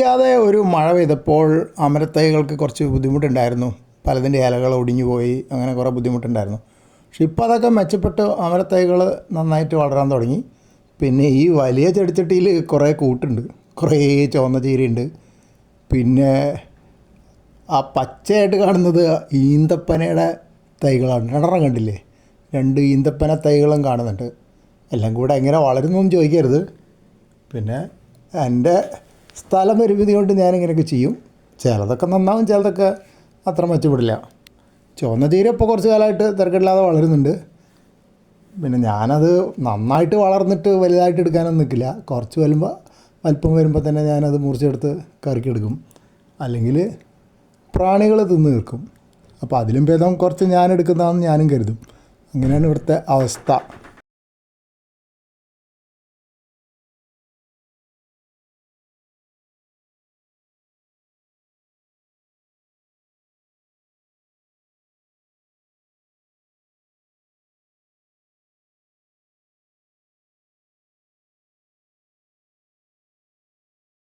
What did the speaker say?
അറിയാതെ ഒരു മഴ പെയ്തപ്പോൾ അമരത്തൈകൾക്ക് കുറച്ച് ബുദ്ധിമുട്ടുണ്ടായിരുന്നു. പലതിന്റെ ഇലകൾ ഒടിഞ്ഞു പോയി അങ്ങനെ കുറേ ബുദ്ധിമുട്ടുണ്ടായിരുന്നു. പക്ഷെ ഇപ്പോൾ അതൊക്കെ മെച്ചപ്പെട്ട് അമരത്തൈകൾ നന്നായിട്ട് വളരാൻ തുടങ്ങി. പിന്നെ ഈ വലിയ ചെടിച്ചട്ടിയിൽ കുറേ കൂട്ടുണ്ട് കുറേ ചുവന്ന ചീരയുണ്ട്. പിന്നെ ആ പച്ചയായിട്ട് കാണുന്നത് ഈന്തപ്പനയുടെ തൈകളാണ്. രണ്ടെണ്ണം കണ്ടില്ലേ? രണ്ട് ഈന്തപ്പന തൈകളും കാണുന്നുണ്ട്. എല്ലാം കൂടെ എങ്ങനെ വളരുന്നു എന്ന് ചോദിക്കരുത്. പിന്നെ എന്റെ സ്ഥലം പരിമിതി കൊണ്ട് ഞാനിങ്ങനെയൊക്കെ ചെയ്യും. ചിലതൊക്കെ നന്നാവും ചിലതൊക്കെ അത്ര മെച്ചപ്പെടില്ല. ചുവന്ന തീരെ ഇപ്പോൾ കുറച്ച് കാലമായിട്ട് തിരക്കില്ലാതെ വളരുന്നുണ്ട്. പിന്നെ ഞാനത് നന്നായിട്ട് വളർന്നിട്ട് വലുതായിട്ട് എടുക്കാനൊന്നും നിൽക്കില്ല കുറച്ച് വരുമ്പോൾ വലിപ്പം വരുമ്പോൾ തന്നെ ഞാനത് മുറിച്ചെടുത്ത് കറിക്കെടുക്കും അല്ലെങ്കിൽ പ്രാണികൾ തിന്ന് തീർക്കും. അപ്പോൾ അതിലും ഭേദം കുറച്ച് ഞാൻ എടുക്കുന്നതാണെന്ന് ഞാനും കരുതും. അങ്ങനെയാണ് ഇവിടുത്തെ അവസ്ഥ.